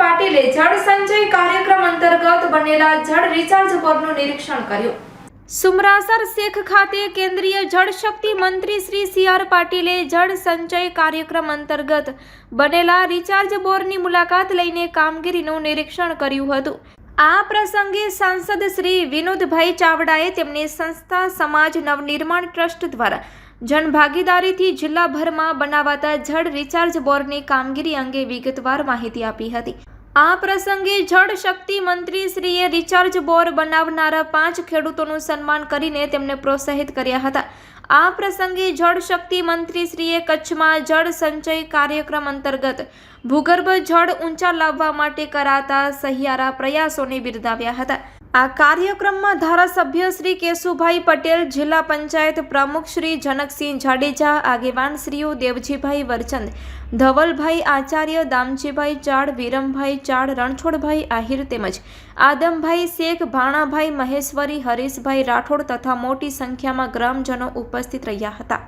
પાટીલે જળ સંચય કાર્યક્રમ અંતર્ગત બનેલા જળ રિચાર્જ બોરનું નિરીક્ષણ કર્યું. સુમરાસર શેખ ખાતે કેન્દ્રીય જળશક્તિ મંત્રી શ્રી સી આર પાટીલે જળ સંચય કાર્યક્રમ અંતર્ગત બનેલા રિચાર્જ બોરની મુલાકાત લઈને કામગીરીનું નિરીક્ષણ કર્યું હતું. આ પ્રસંગે સાંસદ શ્રી વિનોદભાઈ ચાવડાએ તેમની સંસ્થા સમાજ નવનિર્માણ ટ્રસ્ટ દ્વારા જનભાગીદારીથી જિલ્લાભરમાં બનાવાતા જળ રિચાર્જ બોરની કામગીરી અંગે વિગતવાર માહિતી આપી હતી. આ પ્રસંગે જળ શક્તિ મંત્રી શ્રીએ રિચાર્જ બોર બનાવનારા પાંચ ખેડૂતોનું સન્માન કરીને તેમને પ્રોત્સાહિત કર્યા હતા. આ પ્રસંગે જળ શક્તિ મંત્રી શ્રીએ કચ્છમાં જળ સંચય કાર્યક્રમ અંતર્ગત ભૂગર્ભ જળ ઊંચા લાવવા માટે કરાતા સહિયારા પ્રયાસોને બિરદાવ્યા હતા. આ કાર્યક્રમમાં ધારાસભ્ય શ્રી કેશુભાઈ પટેલ, જિલ્લા પંચાયત પ્રમુખ શ્રી જનકસિંહ જાડેજા, આગેવાન શ્રીઓ દેવજીભાઈ વરચંદ, ધવલભાઈ આચાર્ય, દામજીભાઈ ચાડ, વિરમભાઈ ચાડ, રણછોડભાઈ આહિર તેમજ આદમભાઈ શેખ, ભાણાભાઈ મહેશ્વરી, હરીશભાઈ રાઠોડ તથા મોટી સંખ્યામાં ગ્રામજનો ઉપસ્થિત રહ્યા હતા.